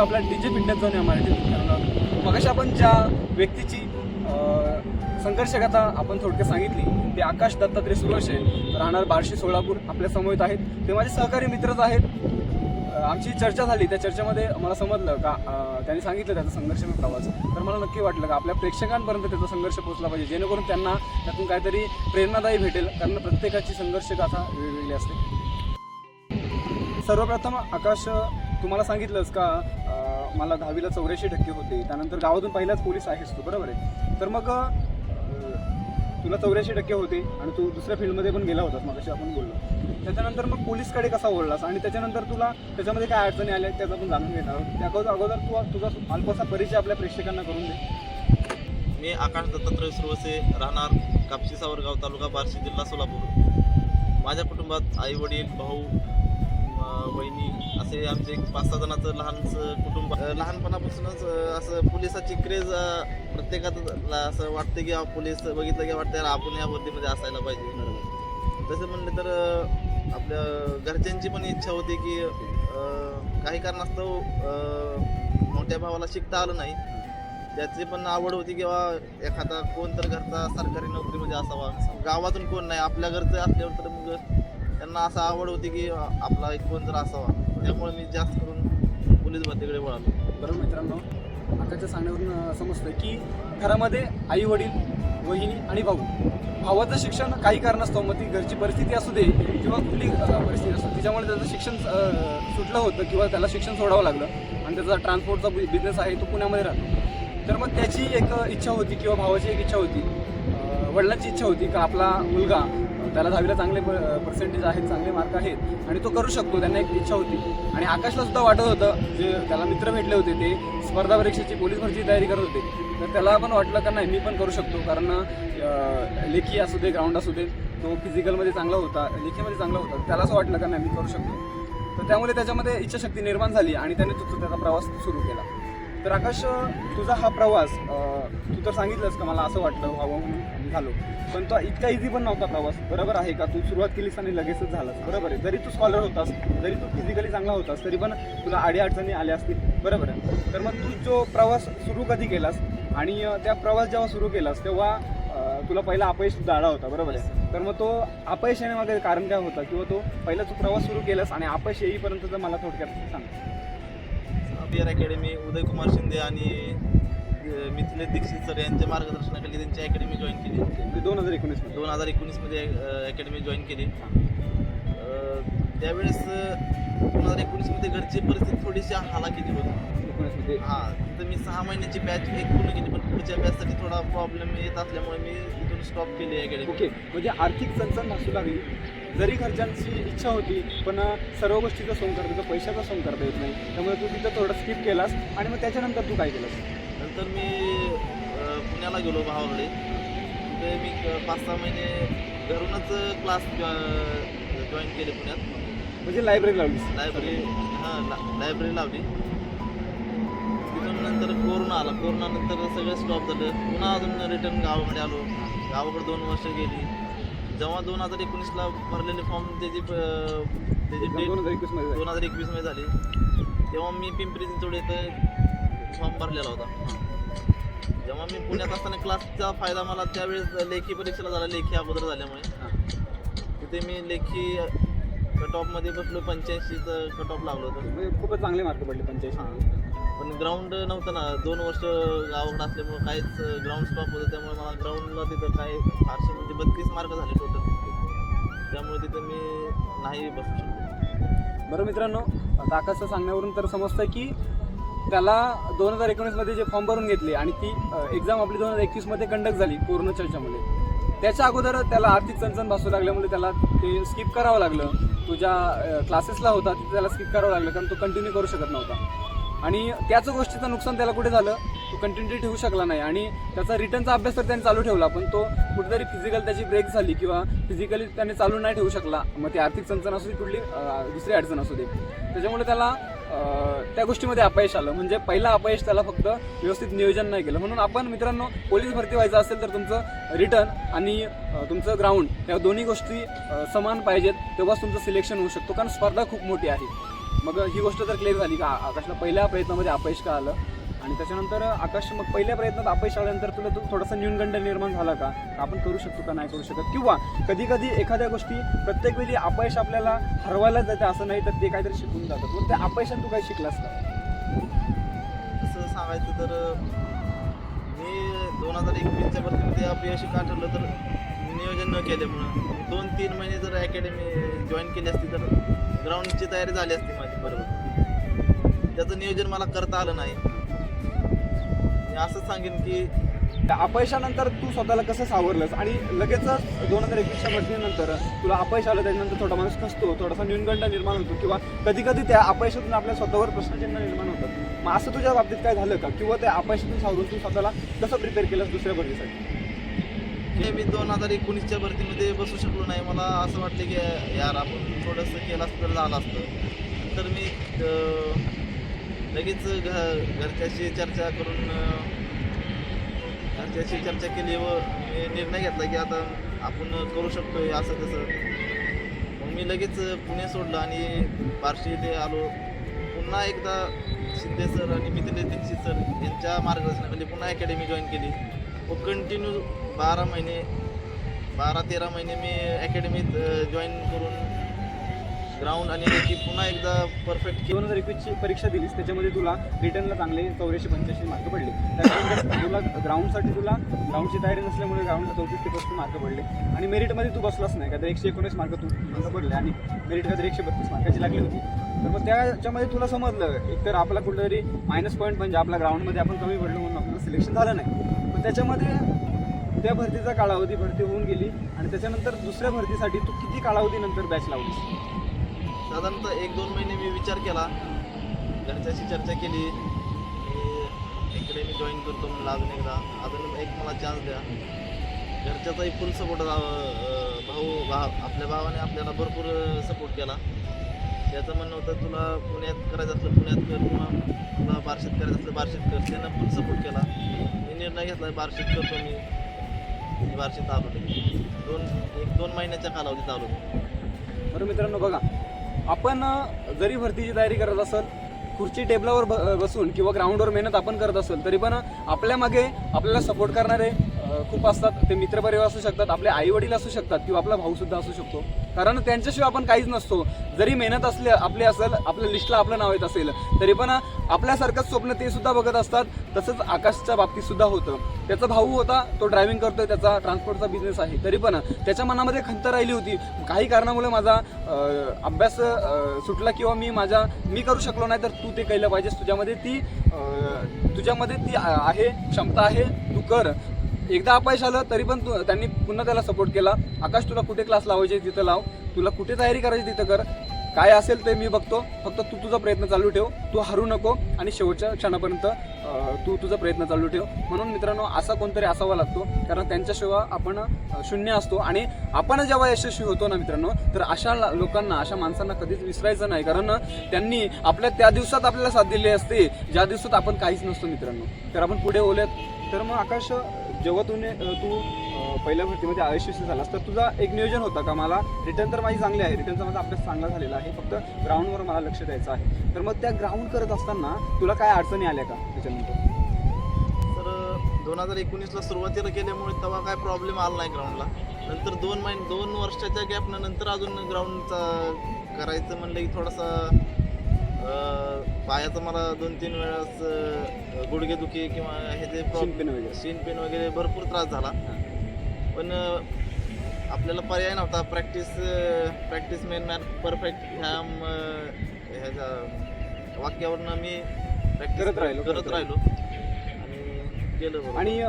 स्वागत D J आपल्या जाऊन फिटनेस या मराठी मगाशी आपण ज्या व्यक्तीची संघर्षकता आपण थोडक्यात सांगितली ते आकाश दत्तात्रय सुरवशे राहणार बार्शी सोलापूर आपल्यासमोर आहेत. ते माझे सहकारी मित्रच आहेत. आमची चर्चा झाली. त्या चर्चेमध्ये मला समजलं का त्यांनी सांगितलं त्याचा संघर्ष प्रवास. तर मला नक्की वाटलं का आपल्या प्रेक्षकांपर्यंत त्याचा संघर्ष पोहोचला पाहिजे. जेणेकरून त्यांना त्यातून काहीतरी प्रेरणादायी भेटेल. कारण प्रत्येकाची संघर्ष गाथा वेगवेगळी असते. सर्वप्रथम आकाश तुम्हाला सांगितलंच का मला दहावीला चौऱ्याऐंशी टक्के होते. त्यानंतर गावातून पहिलाच पोलीस आहेस तू बरोबर आहे? तर मग तुला चौऱ्याऐंशी टक्के होते आणि तू दुसऱ्या फील्डमध्ये पण गेला होतास मग अशी आपण बोललो. त्याच्यानंतर मग पोलीसकडे कसा ओढलास आणि त्याच्यानंतर तुला त्याच्यामध्ये काय अडचणी आल्या त्याचं आपण जाणून घेणार आहोत. त्या अगोदर अगोदर तू तुझा अल्पसा परिचय आपल्या प्रेक्षकांना करून दे. मी आकाश दत्तात्रय सुरवसे राहणार कापशी सावरगाव तालुका बार्शी जिल्हा सोलापूर. माझ्या कुटुंबात आई वडील भाऊ वहिनी असे आमचे एक पाच सहा जणांचं लहानसं कुटुंब. लहानपणापासूनच असं पोलिसाची क्रेज प्रत्येकाचं असं वाटतं की पोलीस बघितलं की वाटतं आपण या वर्दीमध्ये असायला पाहिजे. तसं म्हणलं तर आपल्या घरच्यांची पण इच्छा होती की काही कारणास्तव मोठ्या भावाला शिकता आलं नाही. त्याची पण आवड होती किंवा एखादा कोण तर घरचा सरकारी नोकरीमध्ये असावा. गावातून कोण नाही आपल्या घरचं असल्यावर तर मग त्यांना असं आवड होती की आपला एक कोण जर असावा. त्यामुळे मी जास्त करून पोलीस भरतीकडे वळालो. बरं मित्रांनो आकाच्या सांगण्यावरून अं, समजतं की घरामध्ये आई वडील वहिनी आणि भाऊ. भावाचं शिक्षण काही कारणास्तव मग ती घरची परिस्थिती असू दे किंवा कुठली परिस्थिती असू तिच्यामुळे त्याचं शिक्षण सुटलं होतं किंवा त्याला शिक्षण सोडावं लागलं आणि त्याचा ट्रान्सपोर्टचा बिझनेस आहे तो पुण्यामध्ये राहतो. तर मग त्याची एक इच्छा होती किंवा भावाची एक इच्छा होती. वडिलांची इच्छा होती का आपला मुलगा त्याला दहावीला चांगले पर्सेंटेज आहेत चांगले मार्क आहेत आणि तो करू शकतो त्यांना एक इच्छा होती. आणि आकाशला सुद्धा वाटत होतं जे त्याला मित्र भेटले होते ते स्पर्धा परीक्षेची पोलीस भरतीची तयारी करत होते. तर त्याला पण वाटलं का नाही मी पण करू शकतो कारण लेखी असू दे ग्राउंड असू दे तो फिजिकलमध्ये चांगला होता लेखीमध्ये चांगला होता. त्याला असं वाटलं का नाही मी करू शकतो. तर त्यामुळे त्याच्यामध्ये इच्छाशक्ती निर्माण झाली आणि त्याने तो त्याचा प्रवास सुरू केला. तर आकाश तुझा हा प्रवास तू तर सांगितलंस का मला असं वाटलं व्हावं म्हणून? झालो. पण तो इतका इझी पण नव्हता प्रवास. बरोबर आहे का? तू सुरुवात केलीस आणि लगेचच झालास. बरोबर आहे. जरी तू स्कॉलर होतास जरी तू फिजिकली चांगला होतास तरी पण तुला अडीअडचणी आल्या असतील. बरोबर आहे. तर मग तू जो प्रवास सुरू कधी केलास? आणि त्या प्रवास जेव्हा सुरू केलास तेव्हा तुला पहिला अपयश सुद्धा आला होता. बरोबर आहे. तर मग तो अपयश येण्यामागे कारण काय होतं? किंवा तो पहिला तू प्रवास सुरू केलास आणि अपयश येईपर्यंत मला थोडक्यात सांग. अकॅडमी उदय कुमार शिंदे आणि मिथिलेश दीक्षित सर यांच्या मार्गदर्शनाखाली त्यांची अकॅडमी जॉईन केली. म्हणजे दोन हजार एकोणीस दोन हजार एकोणीसमध्ये अकॅडमी जॉईन केली. अं, त्यावेळेस दोन हजार एकोणीसमध्ये घरची परिस्थिती थोडीशी हालाकीची होती. एकोणीसमध्ये हां तिथं मी सहा महिन्याची बॅच एक पूर्ण केली पण पुढच्या बॅचसाठी थोडा प्रॉब्लेम येत असल्यामुळे मी इथून स्टॉप केली अकॅडमी ओके म्हणजे आर्थिक चणचण भासू लागली. जरी घरच्यांची इच्छा होती पण सर्व गोष्टीचा सोंग करता येतो पैशाचा सोंग करता येत नाही. त्यामुळे तू तिथं थोडं स्किप केलास आणि मग त्याच्यानंतर तू काय केलंस? नंतर मी पुण्याला गेलो भावाकडे. तिथे मी पाच सहा महिने घरूनच क्लास जॉईन केले पुण्यात. म्हणजे लायब्ररी लावलीस लायब्ररी हां लायब्ररी लावली. तिथून नंतर कोरोना आला. कोरोना नंतर सगळं स्टॉप झालं. पुन्हा अजून रिटर्न गावाकडे आलो. गावाकडे दोन वर्ष गेली. जेव्हा दोन हजार एकोणीसला भरलेले फॉर्म त्याची त्याची दोन डेट हजार दोन हजार एकवीसमध्ये झाली. तेव्हा मी पिंपरी चिंचवड येथे फॉर्म भरलेला होता. जेव्हा मी पुण्यात असताना क्लासचा फायदा मला त्यावेळेस लेखी परीक्षेला झाला लेखी अगोदर झाल्यामुळे. तिथे मी लेखी कट ऑफमध्ये बसलो पंच्याऐंशीचं कट ऑफ लागलो होतं. म्हणजे खूपच चांगले मार्क पडले पंच्याऐंशी. पण ग्राउंड नव्हतं ना दोन वर्ष गावाकडे असल्यामुळे काहीच ग्राउंड स्टॉप होतं त्यामुळे मला ग्राउंडला तिथं काय फारसे म्हणजे बत्तीस मार्क झाले टोटल त्यामुळे तिथं मी नाही बसू शकलो. बरं मित्रांनो आता आकाशचं सांगण्यावरून तर समजतं की त्याला दोन हजार एकोणीसमध्ये जे फॉर्म भरून घेतले आणि ती एक्झाम आपली दोन हजार एकवीसमध्ये कंडक्ट झाली कोरोनाच्या ह्याच्यामध्ये त्याच्या अगोदर त्याला आर्थिक चणचण भासू लागल्यामुळे त्याला ते स्किप करावं लागलं. तो ज्या क्लासेसला होता तिथे त्याला स्किप करावं लागलं कारण तो कंटिन्यू करू शकत नव्हता. आणि त्याच गोष्टीचं नुकसान त्याला कुठे झालं? तो कंटिन्यू ठेवू शकला नाही. आणि त्याचा रिटर्नचा अभ्यास तर त्याने चालू ठेवला पण तो कुठेतरी फिजिकल त्याची ब्रेक झाली किंवा फिजिकली त्याने चालू नाही ठेवू शकला. मग ती आर्थिक चणचण असू दे कुठली दुसरी अडचण असू दे. त्याच्यामुळे त्याला त्या गोष्टीमध्ये अपयश आलं. म्हणजे पहिला अपयश त्याला फक्त व्यवस्थित नियोजन नाही केलं. म्हणून आपण मित्रांनो पोलीस भरती व्हायचं असेल तर तुमचं रिटर्न आणि तुमचं ग्राउंड या दोन्ही गोष्टी समान पाहिजेत. तेव्हाच तुमचं सिलेक्शन होऊ शकतो. कारण स्पर्धा खूप मोठी आहे. मग ही गोष्ट तर क्लिअर झाली का? आकाशला पहिल्या प्रयत्नामध्ये अपयश का आलं? आणि त्याच्यानंतर आकाश मग पहिल्या प्रयत्नात अपयश आल्यानंतर तुला तू थोडासा न्यूनगंड निर्माण झाला का? आपण करू शकतो का नाही करू शकत? किंवा कधी कधी एखाद्या गोष्टी प्रत्येक वेळी अपयश आपल्याला हरवायला जाते असं नाही तर ते काहीतरी शिकून जातं. मग त्या अपयशात तू काही शिकलास का? तसं सांगायचं तर मी दोन हजार एकवीसच्या भरतीमध्ये अपयशी का ठरलं तर नियोजन न केल्यामुळं. दोन तीन महिने जर अकॅडमी जॉईन केली असती तर ग्राउंडची तयारी झाली असती माझी बरोबर. त्याचं नियोजन मला करता आलं नाही. मी असंच सांगेन की त्या अपयशानंतर तू स्वतःला कसं सावरलंस? आणि लगेचच दोन हजार एकवीसच्या भरतीनंतर तुला अपयश आलं त्याच्यानंतर थोडा माणूस खसतो थोडासा न्यूनगंड निर्माण होतो किंवा कधी कधी त्या अपयशातून आपल्या स्वतःवर प्रश्नचिन्ह निर्माण होतं मग असं तुझ्या बाबतीत काय झालं का? किंवा त्या अपयशातून सावरून तू स्वतःला कसं प्रिपेअर केलंस दुसऱ्या भरतीसाठी? हे मी दोन हजार एकोणीसच्या भरतीमध्ये बसू शकलो नाही. मला असं वाटलं की यार आपण थोडंसं केलं असतं तर झालं असतं. तर मी लगेच घ घरच्याशी चर्चा करून घरच्याशी चर्चा केली व मी निर्णय घेतला की आता आपण करू शकतोय असं तसं. मग मी लगेच पुणे सोडलं आणि बार्शी इथे आलो. पुन्हा एकदा शिंदे सर आणि मिथिन दीक्षित सर यांच्या मार्गदर्शनाखाली पुन्हा अकॅडमी जॉईन केली. व कंटिन्यू बारा महिने बारा तेरा महिने मी अकॅडमीत जॉईन करून ग्राउंड आणि ती पुन्हा एकदा परफेक्ट दोन हजार एकवीसची परीक्षा दिलीस त्याच्यामध्ये तुला रिटर्नला चांगले चौऱ्याऐंशी पंच्याऐंशी मार्क पडले. त्यानंतर तुला ग्राउंडसाठी तुला ग्राउंडची तयारी नसल्यामुळे ग्राउंडला चौतीस ते पस्तीस मार्क पडले. आणि मेरिटमध्ये तू बसलाच नाही काहीतरी एकशे एकोणीस मार्क तू मार्क पडले. आणि मेरिट काहीतरी एकशे बत्तीस मार्काची लागली होती. तर मग त्याच्यामध्ये तुला समजलं एकतर आपला कुठेतरी मायनस पॉईंट म्हणजे आपल्या ग्राउंडमध्ये आपण कमी पडलो म्हणून आपलं सिलेक्शन झालं नाही. पण त्याच्यामध्ये त्या भरतीचा कालावधी भरती होऊन गेली आणि त्याच्यानंतर दुसऱ्या भरतीसाठी तू किती कालावधीनंतर बॅच लावलीस? साधारणतः एक दोन महिने मी विचार केला. घरच्याशी चर्चा केली. की इकडे मी जॉईन करतो म्हणलं अजून एकदा. अजून एक मला चान्स द्या. घरच्याचाही फुल सपोर्ट भाऊ भा आपल्या भावाने आपल्याला भरपूर सपोर्ट केला. त्याचं म्हणणं होतं तुला पुण्यात करायचं असलं पुण्यात कर किंवा तुला बार्शीत करायचं असलं बार्शीत कर. त्यानं फुल सपोर्ट केला. मी निर्णय घेतला बार्शीत करतो मी. मी बार्शीत आलो. दोन एक दोन महिन्याच्या कालावधीत आलो. बरं मित्रांनो बघा. आपण जरी भरतीची तयारी करत असेल खुर्ची टेबलावर ब- बसून किंवा ग्राउंडवर मेहनत आपण करत असेल तरी पण आपल्या मागे आपल्याला सपोर्ट करणारे खूप असतात. ते मित्रपरिवार असू शकतात आपले आई वडील असू शकतात किंवा आपला भाऊ सुद्धा असू शकतो. कारण त्यांच्याशिवाय आपण काहीच नसतो. जरी मेहनत असले आपली असेल आपल्या लिस्टला आपलं नाव येत असेल तरी पण आपल्यासारखंच स्वप्न ते सुद्धा बघत असतात. तसंच आकाशच्या बाबतीत सुद्धा होतं. त्याचा भाऊ होता तो ड्रायव्हिंग करतोय त्याचा ट्रान्सपोर्टचा बिझनेस आहे. तरी पण त्याच्या मनामध्ये खंत राहिली होती. काही कारणामुळे माझा अभ्यास सुटला किंवा मी माझ्या मी करू शकलो नाही तर तू ते केलं पाहिजेस. तुझ्यामध्ये ती तुझ्यामध्ये ती आहे क्षमता आहे. तू कर. एकदा अपयश आलं तरी पण तू त्यांनी पुन्हा त्याला सपोर्ट केला. आकाश तुला कुठे क्लास लावायचे तिथं लाव. तुला कुठे तयारी करायची तिथं कर. काय असेल ते मी बघतो. फक्त तू तुझा प्रयत्न चालू ठेव. तू हरू नको आणि शेवटच्या क्षणापर्यंत तू तुझा प्रयत्न चालू ठेव. म्हणून मित्रांनो असा कोणतरी असावा लागतो. कारण त्यांच्याशिवाय आपण शून्य असतो. आणि आपण जेव्हा यशस्वी होतो ना मित्रांनो तर अशा लोकांना अशा माणसांना कधीच विसरायचं नाही. कारण त्यांनी आपल्या त्या दिवसात आपल्याला साथ दिली असते. ज्या दिवसात आपण काहीच नसतो मित्रांनो. तर आपण पुढे ओल्यात तर मग आकाश जेव्हा तू तू पहिल्या भरतीमध्ये अयशस्वी झालास तर तुझा एक नियोजन होता का? मला रिटर्न तर माझी चांगली आहे. रिटर्नचा माझा अभ्यास चांगला झालेला आहे. फक्त ग्राउंडवर मला लक्ष द्यायचं आहे. तर मग त्या ग्राउंड करत असताना तुला काय अडचणी आल्या का त्याच्यानंतर? तर दोन हजार एकोणीसला सुरुवातीला केल्यामुळे तेव्हा काय प्रॉब्लेम आला नाही ग्राउंडला नंतर दोन महिने दोन वर्षाच्या गॅपनं नंतर अजून ग्राउंडचा करायचं म्हणलं की थोडासा पायाचं मला दोन तीन वेळास गुडघेदुखी किंवा हे जे शिनपेन वगैरे. पेन वगैरे भरपूर त्रास झाला. पण आपल्याला पर्याय नव्हता. Practice practice main man perfect ह्या ह्याच्या वाक्यावरनं मी प्रॅक्टिस करत राहिलो, करत राहिलो. आणि केलं. आणि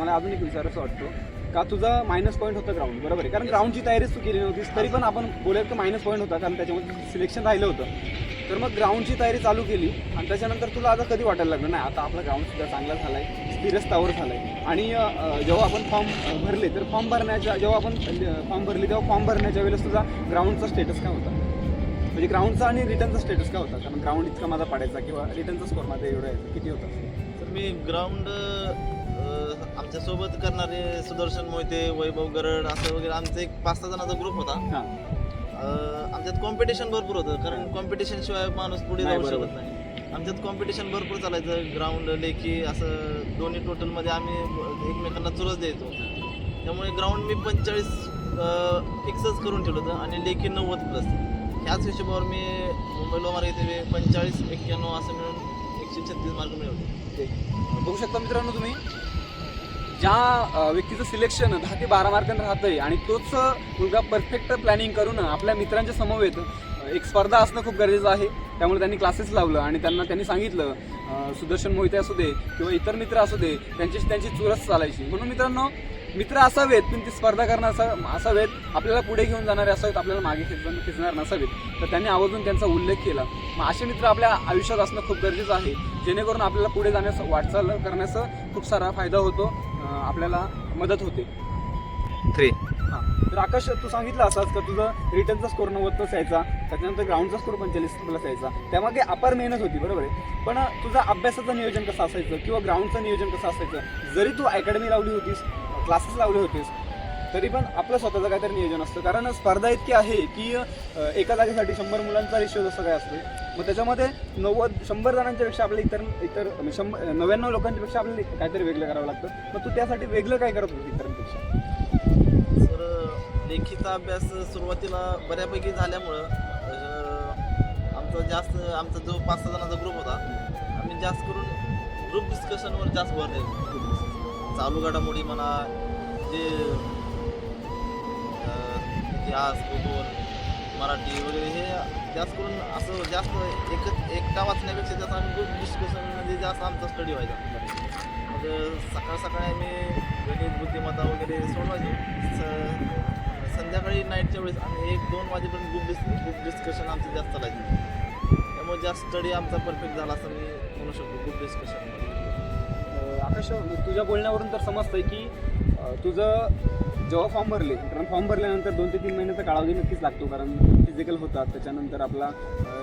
मला अजून एक विचारायचं वाटतो का तुझा मायनस पॉईंट होता ग्राउंड बरोबर आहे. कारण ग्राउंडची तयारीच तू केली नव्हतीस तरी पण आपण बोलायला तर मायनस पॉईंट होता कारण त्याच्यामध्ये सिलेक्शन राहिलं होतं. तर मग ग्राउंडची तयारी चालू केली. आणि त्याच्यानंतर तुला आता कधी वाटायला लागलं? नाही आता आपला ग्राउंड सुद्धा चांगला झालाय स्थिरस्थावर झालाय. आणि अं, जेव्हा आपण फॉर्म भरले तर फॉर्म भरण्याच्या जेव्हा आपण फॉर्म भरले तेव्हा फॉर्म भरण्याच्या वेळेस तुझा ग्राउंडचा स्टेटस काय होता? म्हणजे ग्राउंडचा आणि रिटर्नचा स्टेटस काय होता? कारण ग्राउंड इतका माझा पाडायचा किंवा रिटर्नचा स्कोर माझा एवढा आहे किती होता? तर मी ग्राउंड आमच्यासोबत करणारे सुदर्शन मोहिते वैभव गरड असं वगैरे आमचा एक पाच सहा जणांचा ग्रुप होता. हां. आमच्यात कॉम्पिटिशन भरपूर होतं कारण कॉम्पिटिशन शिवाय माणूस पुढे नाही, जाऊ बरोबर. शकत नाही. आमच्यात कॉम्पिटिशन भरपूर चालायचं ग्राउंड लेखी असं दोन्ही टोटलमध्ये आम्ही एकमेकांना चुरस द्यायचो. त्यामुळे ग्राउंड मी पंचेचाळीस फिक्सच करून ठेवलं होतं आणि लेखी नव्वद प्लस ह्याच हिशोबावर मी मुंबई लोमार येथे पंचेचाळीस एक्क्याण्णव असं मिळून एकशे छत्तीस मार्क मिळवले. बघू शकता मित्रांनो तुम्ही ज्या व्यक्तीचं सिलेक्शन दहा ते बारा मार्कांनी राहतंय आणि तोच मुलगा परफेक्ट प्लॅनिंग करून आपल्या मित्रांच्या समवेत एक स्पर्धा असणं खूप गरजेचं आहे. त्यामुळे त्यांनी क्लासेस लावलं आणि त्यांना त्यांनी सांगितलं सुदर्शन मोहिते असू दे किंवा इतर मित्र असू दे त्यांच्याशी त्यांची चुरस चालायची. म्हणून मित्रांनो मित्र असावेत पण ती स्पर्धा करणं असं असावेत आपल्याला पुढे घेऊन जाणारे असावेत आपल्याला मागे खेचून खेचणार नसावेत. तर त्यांनी आवर्जून त्यांचा उल्लेख केला. मग असे मित्र आपल्या आयुष्यात असणं खूप गरजेचं आहे. जेणेकरून आपल्याला पुढे जाण्यास वाटचाल करण्याचा खूप सारा फायदा होतो आपल्याला मदत होते. थ्री हां. तर आकाश तू सांगितलं असाच का तुझं रिटर्नचा स्कोर नव्वद प्लस यायचा त्याच्यानंतर ग्राउंडचा स्कोर पंचेचाळीस प्लस यायचा. त्यामागे अपार मेहनत होती बरोबर आहे? पण तुझं अभ्यासाचं नियोजन कसं असायचं? किंवा ग्राउंडचं नियोजन कसं असायचं? जरी तू अकॅडमी लावली होतीस क्लासेस लावले होतेस तरी पण आपलं स्वतःचं काहीतरी नियोजन असतं. कारण स्पर्धा इतकी आहे की एका जागेसाठी शंभर मुलांचा रेशो जसं काय असतो मग त्याच्यामध्ये नव्वद शंभर जणांच्या पेक्षा आपल्या इतर इतर म्हणजे शंभर नव्याण्णव लोकांच्या पेक्षा आपल्याला काहीतरी वेगळं करावं लागतं. मग तू त्यासाठी वेगळं काय करत होती इतरांपेक्षा? सर लेखीचा अभ्यास सुरुवातीला बऱ्यापैकी झाल्यामुळं आमचा जास्त आमचा जो पाच सहा जणांचा ग्रुप होता. आम्ही जास्त करून ग्रुप डिस्कशनवर जास्त भर द्यायचो चालू घडामोडी म्हणा जे इतिहास भूगोल मराठी वगैरे हे जास्त करून असं जास्त एक एकटा वाचण्यापेक्षा जास्त आम्ही डिस्कशन डिस्कशनमध्ये जास्त आमचा स्टडी व्हायचा. मग सकाळ सकाळी आम्ही गणित बुद्धिमत्ता वगैरे सोडवायचो. स- संध्याकाळी नाईटच्या वेळेस आम्ही एक दोन वाजेपर्यंत ग्रुप डिस् ग्रुप डिस्कशन आमचं जास्त चालायचं. त्यामुळे जास्त स्टडी आमचा परफेक्ट झाला असं मी म्हणू शकतो ग्रुप डिस्कशनमध्ये आकाश तुझ्या बोलण्यावरून तर समजतंय की तुझं जेव्हा फॉर्म भरले कारण फॉर्म भरल्यानंतर दोन ते तीन महिन्याचा कालावधी नक्कीच लागतो कारण फिजिकल होतात त्याच्यानंतर आपला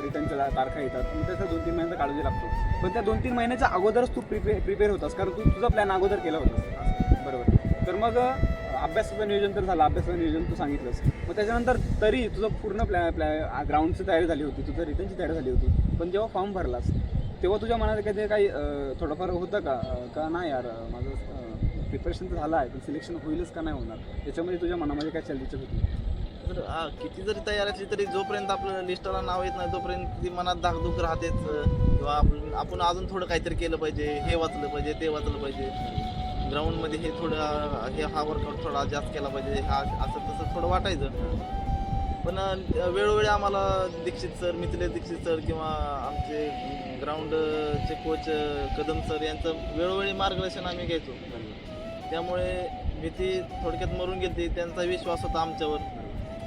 रिटर्नच्या तारखा येतात मग त्याचा दोन तीन महिन्याचा कालावधी लागतो. पण त्या दोन तीन महिन्याच्या अगोदरच तू प्रिपेअर प्रिपेअर होतास कारण तू तुझा प्लॅन अगोदर केला होतास. बरोबर. तर मग अभ्यासाचं नियोजन तर झालं अभ्यासाचं नियोजन तू सांगितलंस. मग त्याच्यानंतर तरी तुझं पूर्ण प्लॅ प्लॅ ग्राउंडची तयारी झाली होती तुझं रिटर्नची तयारी झाली होती. पण जेव्हा फॉर्म भरलास तेव्हा तुझ्या मनात कधी काही थोडंफार होतं का? का नाही यार माझं प्रिपरेशन तर झालं आहे पण सिलेक्शन होईलच का नाही होणार? त्याच्यामध्ये तुझ्या मनामध्ये काय चलचित होती? तर हा किती जरी तयार असली तरी जोपर्यंत आपलं लिस्टला नाव येत नाही तोपर्यंत ती मनात धाकधूक राहतेच किंवा आपण आपण अजून थोडं काहीतरी केलं पाहिजे हे वाचलं पाहिजे ते वाचलं पाहिजे. ग्राउंडमध्ये हे थोडं हे हा वर्कआउट थोडा जास्त केला पाहिजे हा असं तसं थोडं वाटायचं. पण वेळोवेळी आम्हाला दीक्षित सर मिथिलेश दीक्षित सर किंवा आमचे ग्राउंडचे कोच कदम सर यांचं वेळोवेळी मार्गदर्शन आम्ही घ्यायचो त्यामुळे भीती थोडक्यात मरून गेली. त्यांचा विश्वास होता आमच्यावर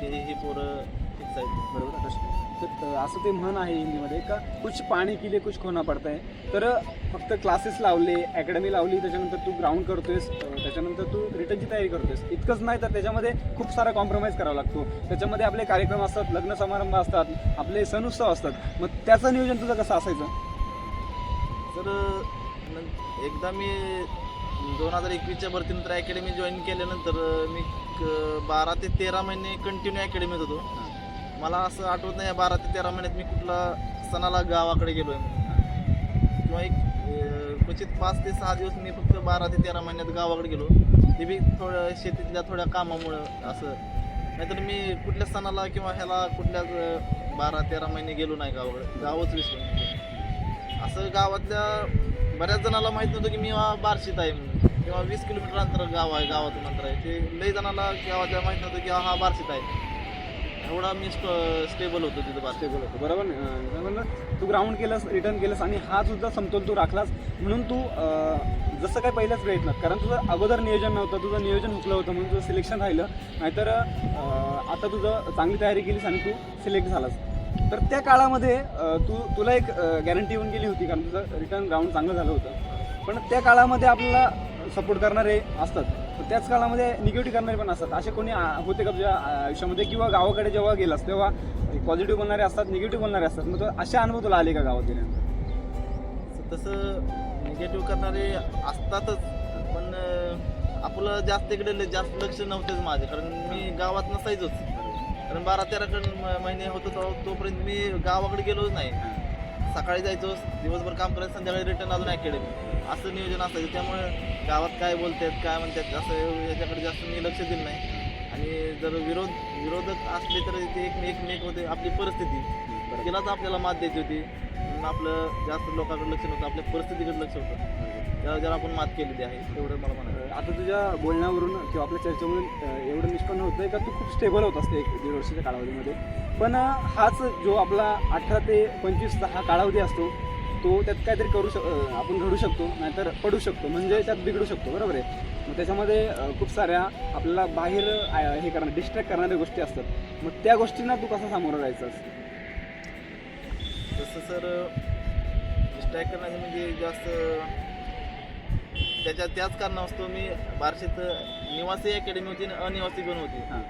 की ही पोरं फिक्स आहेत. बरोबर तर असं ते म्हण आहे हिंदीमध्ये का कुछ पाणी किले कुछ खोना पडत आहे तर फक्त क्लासेस लावले अकॅडमी लावली त्याच्यानंतर तू ग्राउंड करतोयस त्याच्यानंतर तू रिटर्नची तयारी करतोयस. इतकंच नाही तर त्याच्यामध्ये खूप सारा कॉम्प्रोमाइज करावा लागतो. त्याच्यामध्ये आपले कार्यक्रम असतात लग्न समारंभ असतात आपले सण उत्सव असतात. मग त्याचं नियोजन तुझं कसं असायचं? तर एकदा मी दोन हजार एकवीसच्या भरतीनंतर अकॅडमी जॉईन केल्यानंतर मी क- बारा ते तेरा महिने कंटिन्यू अकॅडमीत होतो. मला असं आठवत नाही बारा ते तेरा महिन्यात मी कुठला सणाला गावाकडे गेलो आहे किंवा एक क्वचित पाच ते सहा दिवस मी फक्त बारा ते तेरा महिन्यात गावाकडे गेलो. ते बी थोडं शेतीतल्या थोड्या कामामुळं असं. नाहीतर मी कुठल्या सणाला किंवा ह्याला कुठल्याच बारा तेरा महिने गेलो नाही गावाकडे. गावच विसरून असं गावातल्या बऱ्याच जणाला माहीत नव्हतं की मी हा बार्शीत आहे म्हणून. किंवा वीस किलोमीटर अंतर गाव आहे गावातून अंतर आहे. ते लई जणाला गावातल्या माहीत नव्हतं की हा बार्शीत आहे. एवढा मी स्टेबल होतो तिथं बार्शी स्टेबल होतं. बरोबर म्हणलं तू ग्राउंड केलंस रिटर्न केलंस आणि हा तुझा समतोल तू राखलास. म्हणून तू जसं काय पहिलंच प्रयत्न कारण तुझं अगोदर नियोजन नव्हतं तुझं नियोजन हुकलं होतं म्हणून तुझं सिलेक्शन राहिलं. नाहीतर आता तुझं चांगली तयारी केलीस आणि तू सिलेक्ट झालास. तर त्या काळामध्ये तू तुला एक गॅरंटी येऊन गेली होती कारण तुझं रिटर्न ग्राउंड चांगलं झालं होतं. पण त्या काळामध्ये आपल्याला सपोर्ट करणारे असतात. त्याच काळामध्ये निगेटिव्ह करणारे पण असतात. असे कोणी होते का तुझ्या आयुष्यामध्ये? किंवा गावाकडे जेव्हा गेलास तेव्हा पॉझिटिव्ह बोलणारे असतात निगेटिव्ह बोलणारे असतात. मग असे अनुभव तुला आले का गावात गेल्यानंतर? तसं निगेटिव्ह करणारे असतातच. पण आपलं जास्त इकडे जास्त लक्ष नव्हतंच माझं. कारण मी गावात नसायचोच. कारण बारा तेरा महिने होतो तोपर्यंत मी गावाकडे गेलोच नाही. सकाळी जायचो दिवसभर काम करायचं संध्याकाळी रिटर्न अजून अकॅडमी असं नियोजन असायचं. त्यामुळे गावात काय बोलतात काय म्हणतात असं याच्याकडे जास्त मी लक्ष दिलं नाही. आणि जर विरोध विरोधक असले तर ते एक एकमेक होते आपली परिस्थिती. तिलाच आपल्याला मात द्यायची होती. म्हणून आपलं जास्त लोकांकडे लक्ष नव्हतं आपल्या परिस्थितीकडे लक्ष होतं. त्याला जर आपण मात केलेली आहे तेवढं मला म्हणायचं आता तुझ्या बोलण्यावरून किंवा आपल्या चर्चेमधून एवढं निष्पन्न होतंय का? तू खूप स्टेबल होत असते एक दीड वर्षाच्या कालावधीमध्ये. पण हाच जो आपला अठरा ते पंचवीसचा हा कालावधी असतो तो त्यात काहीतरी करू शक आपण घडू शकतो नाहीतर पडू शकतो म्हणजे त्यात बिघडू शकतो बरोबर आहे? मग त्याच्यामध्ये खूप साऱ्या आपल्याला बाहेर हे करणार डिस्ट्रॅक्ट करणाऱ्या गोष्टी असतात. मग त्या गोष्टींना तू कसं सामोरं जायचं असतं तसं सर डिस्ट्रॅक्ट करण्याचं म्हणजे जास्त त्याच्या त्याच कारणास्तव मी बार्शीत निवासी अकॅडमी होती आणि अनिवासी पण होती. हां.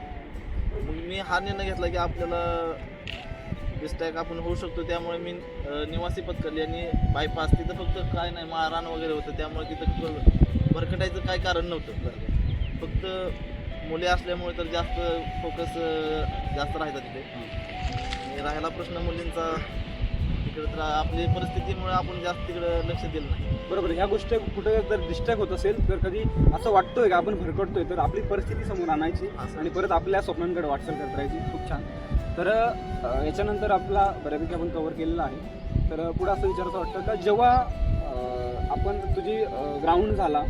मग मी हा निर्णय घेतला की आपल्याला डिस्ट्रॅक्ट आपण होऊ शकतो. त्यामुळे मी निवासी पत्करली आणि बायपास तिथं फक्त काय नाही मारहाण वगैरे होतं. त्यामुळे तिथं भरकटायचं काय कारण नव्हतं. फक्त मुले असल्यामुळे तर जास्त फोकस जास्त राहायचा तिथे आणि राहायला प्रश्न मुलींचा तिकडे तर आपली परिस्थितीमुळे आपण जास्त तिकडे लक्ष दिलं नाही. बरोबर ह्या गोष्टी कुठे जर डिस्ट्रॅक्ट होत असेल तर कधी असं वाटतोय का आपण भरकटतोय तर आपली परिस्थिती समोर आणायची. आणि परत आपल्या स्वप्नांकडे वाटचाल करत राहायची. खूप छान. तर याच्यानंतर आपला बऱ्यापैकी आपण कव्हर केलेला आहे. तर पुढे असं विचारायचं वाटतं का जेव्हा आपण तुझी ग्राउंड झाला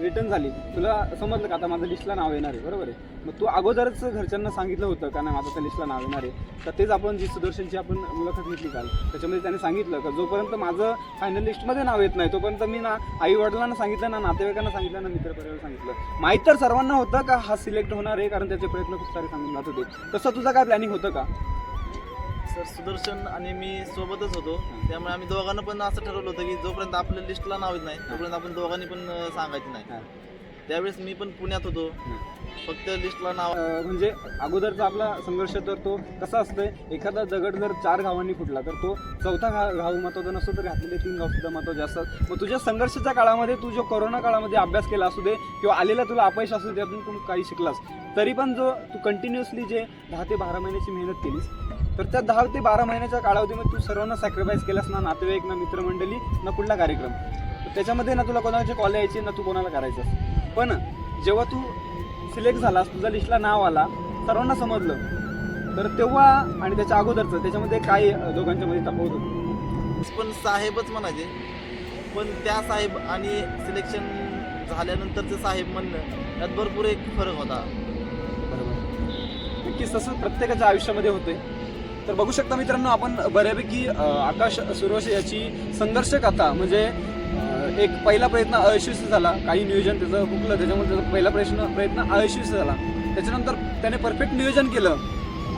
रिटर्न झाली. तुला समजलं का? आता माझं लिस्टला नाव येणार आहे. बरोबर आहे? मग तू अगोदरच घरच्यांना सांगितलं होतं का नाही माझं त्या लिस्टला नाव येणार आहे. तर तेच आपण जी सुदर्शनची आपण मुलाखत घेतली काल त्याच्यामध्ये त्याने सांगितलं का जोपर्यंत माझं फायनल लिस्टमध्ये नाव येत नाही तोपर्यंत मी ना आई वडिलांना सांगितलं ना नातेवाईकांना सांगितलं ना मित्रपरिवार सांगितलं. माहीत तर सर्वांना होतं का हा सिलेक्ट होणार आहे? कारण त्याचे प्रयत्न खूप सारे सांगून जात होते. तसं तुझं काय प्लॅनिंग होतं का? सर सुदर्शन आणि मी सोबतच होतो. त्यामुळे आम्ही दोघांना पण असं ठरवलं होतं की जोपर्यंत आपल्या लिस्टला नाव येत नाही तोपर्यंत आपण दोघांनी पण सांगायचं. नाही. त्यावेळेस मी पण पुण्यात होतो. फक्त लिस्टला नाव म्हणजे अगोदरचा आपला संघर्ष तर तो कसा असतोय? एखादा दगड जर चार घावांनी फुटला तर तो चौथा घाव महत्त्वाचा नसतो तर घातलेले तीन घाव सुद्धा महत्त्वाचे असतात. मग तुझ्या संघर्षाच्या काळामध्ये तू जो कोरोना काळामध्ये अभ्यास केला असू दे किंवा आलेला तुला अपयश असू दे त्यातून तू काही शिकलास? तरी पण जो तू कंटिन्युअसली जे दहा ते बारा महिन्याची मेहनत केलीस तर त्या दहा ते बारा महिन्याच्या कालावधीमध्ये तू सर्वांना सॅक्रिफाईस केलास ना नातेवाईक ना मित्रमंडळी ना कुठला कार्यक्रम. त्याच्यामध्ये ना तुला कोणाचे कॉल यायचे ना तू कोणाला करायचं पण जेव्हा तू सिलेक्ट झालास तुझ्या लिस्टला नाव आला सर्वांना समजलं तर तेव्हा आणि त्याच्या अगोदरचं त्याच्यामध्ये काय दोघांच्या मध्ये तफावत होती? पण साहेबच म्हणायचे. पण त्या साहेब आणि सिलेक्शन झाल्यानंतरचे साहेब म्हणणं यात भरपूर एक फरक होता. बरोबर. नक्कीच तसं प्रत्येकाच्या आयुष्यामध्ये होते तर बघू शकता मित्रांनो आपण बऱ्यापैकी आकाश सुरवश याची संघर्ष कथा म्हणजे एक पहिला प्रयत्न अयशस्वी झाला. काही नियोजन त्याचं हुकलं. त्याच्यामुळे त्याचा पहिला प्रश्न प्रयत्न अयशस्वी झाला. त्याच्यानंतर त्याने परफेक्ट नियोजन केलं.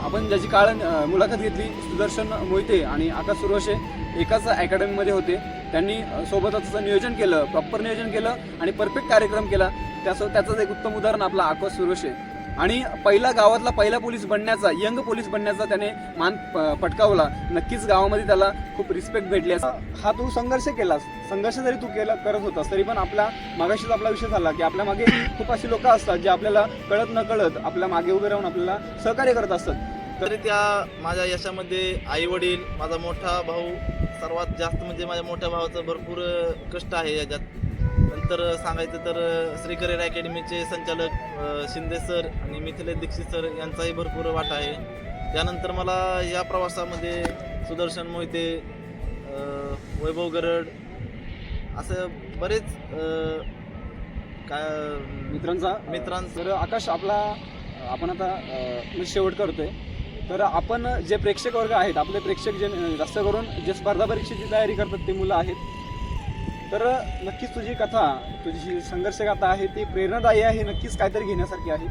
आपण ज्याची काळ मुलाखत घेतली सुदर्शन मोहिते आणि आकाश सुरवशे एकाच अकॅडमीमध्ये होते. त्यांनी सोबतच नियोजन केलं प्रॉपर नियोजन केलं आणि परफेक्ट कार्यक्रम केला. त्याचं त्याचंच एक उत्तम उदाहरण आपला आकाश सुरवशे आणि पहिला गावातला पहिला पोलीस बनण्याचा यंग पोलीस बनण्याचा त्याने मान प- पटकावला. नक्कीच गावामध्ये त्याला खूप रिस्पेक्ट भेटली. असं हा तू संघर्ष केलास. संघर्ष जरी तू केला करत होतास तरी पण आपला मागाशीच आपला विषय झाला की आपल्या मागे खूप अशी लोक असतात जे आपल्याला कळत न कळत आपल्या मागे उभे राहून आपल्याला सहकार्य करत असतात. तरी त्या माझ्या यशामध्ये आई वडील माझा मोठा भाऊ सर्वात जास्त म्हणजे माझ्या मोठ्या भावाचं भरपूर कष्ट आहे याच्यात. नंतर सांगायचं तर श्री करिअर अकॅडमीचे संचालक शिंदे सर आणि मिथिलेश दीक्षित सर यांचाही भरपूर वाटा आहे. त्यानंतर मला या प्रवासामध्ये सुदर्शन मोहिते वैभव गरड असं बरेच काय मित्रांचा मित्रांचं. तर आकाश आपला आपण आता म्हणजे शेवट करतोय. तर आपण जे प्रेक्षक वर्ग आहेत आपले प्रेक्षक जे जास्त करून जे स्पर्धा परीक्षेची तयारी करतात ते मुलं आहेत. तर नक्कीच तुझी कथा तुझी जी संघर्ष कथा आहे ती प्रेरणादायी आहे नक्कीच काहीतरी घेण्यासारखी आहे.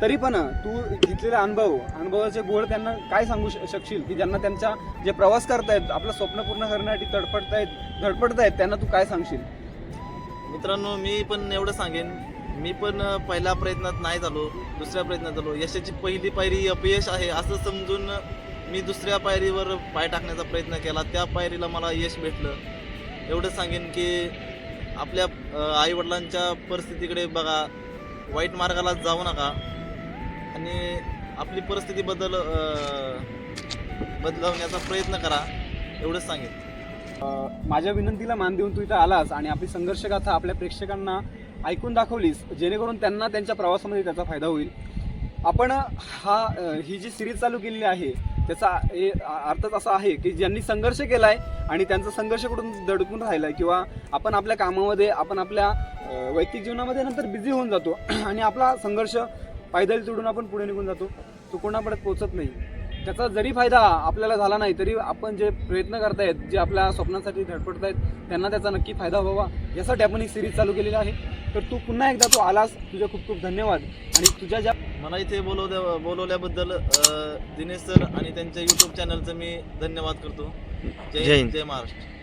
तरी पण तू घेतलेला अनुभव अनुभवाचे गोळ त्यांना काय सांगू शकशील? की ज्यांना त्यांच्या जे प्रवास करतायत आपलं स्वप्न पूर्ण करण्यासाठी तडफडतायत धडपडतायत त्यांना तू काय सांगशील? मित्रांनो मी पण एवढं सांगेन. मी पण पहिल्या प्रयत्नात नाही झालो दुसऱ्या प्रयत्नात झालो. यशाची पहिली पायरी अपयश आहे असं समजून मी दुसऱ्या पायरीवर पाय टाकण्याचा प्रयत्न केला. त्या पायरीला मला यश भेटलं. एवढं सांगेन की आपल्या आईवडिलांच्या परिस्थितीकडे बघा वाईट मार्गाला जाऊ नका. आणि आपली परिस्थिती बदल बदलवण्याचा प्रयत्न करा एवढंच सांगेन. माझ्या विनंतीला मान देऊन तू इथं आलास आणि आपली संघर्षगाथा आपल्या प्रेक्षकांना ऐकून दाखवलीस जेणेकरून त्यांना त्यांच्या प्रवासामध्ये त्याचा फायदा होईल. आपण हा ही जी सिरीज चालू केलेली आहे त्याचा हे अर्थच असा आहे की ज्यांनी संघर्ष केलाय आणि त्यांचा संघर्ष कुठून दडकून राहिलाय किंवा आपण आपल्या कामामध्ये आपण आपल्या वैयक्तिक जीवनामध्ये नंतर बिझी होऊन जातो आणि आपला संघर्ष पायदल तोडून आपण पुढे निघून जातो तो कोणापर्यंत पोहोचत नाही. त्याचा जरी फायदा आपल्याला झाला नाही तरी आपण जे प्रयत्न करतायत जे आपल्या स्वप्नांसाठी धडपडत आहेत त्यांना त्याचा नक्की फायदा व्हावा यासाठी आपण ही सिरीज चालू केलेली आहे. तर तू पुन्हा एकदा तू आलास. तुझे खूप खूप धन्यवाद. आणि तुझ्या ज्या मला इथे बोलवल्या बोलवल्याबद्दल दिनेश सर आणि त्यांच्या यूट्यूब चॅनलचं मी धन्यवाद करतो जय. जय महाराष्ट्र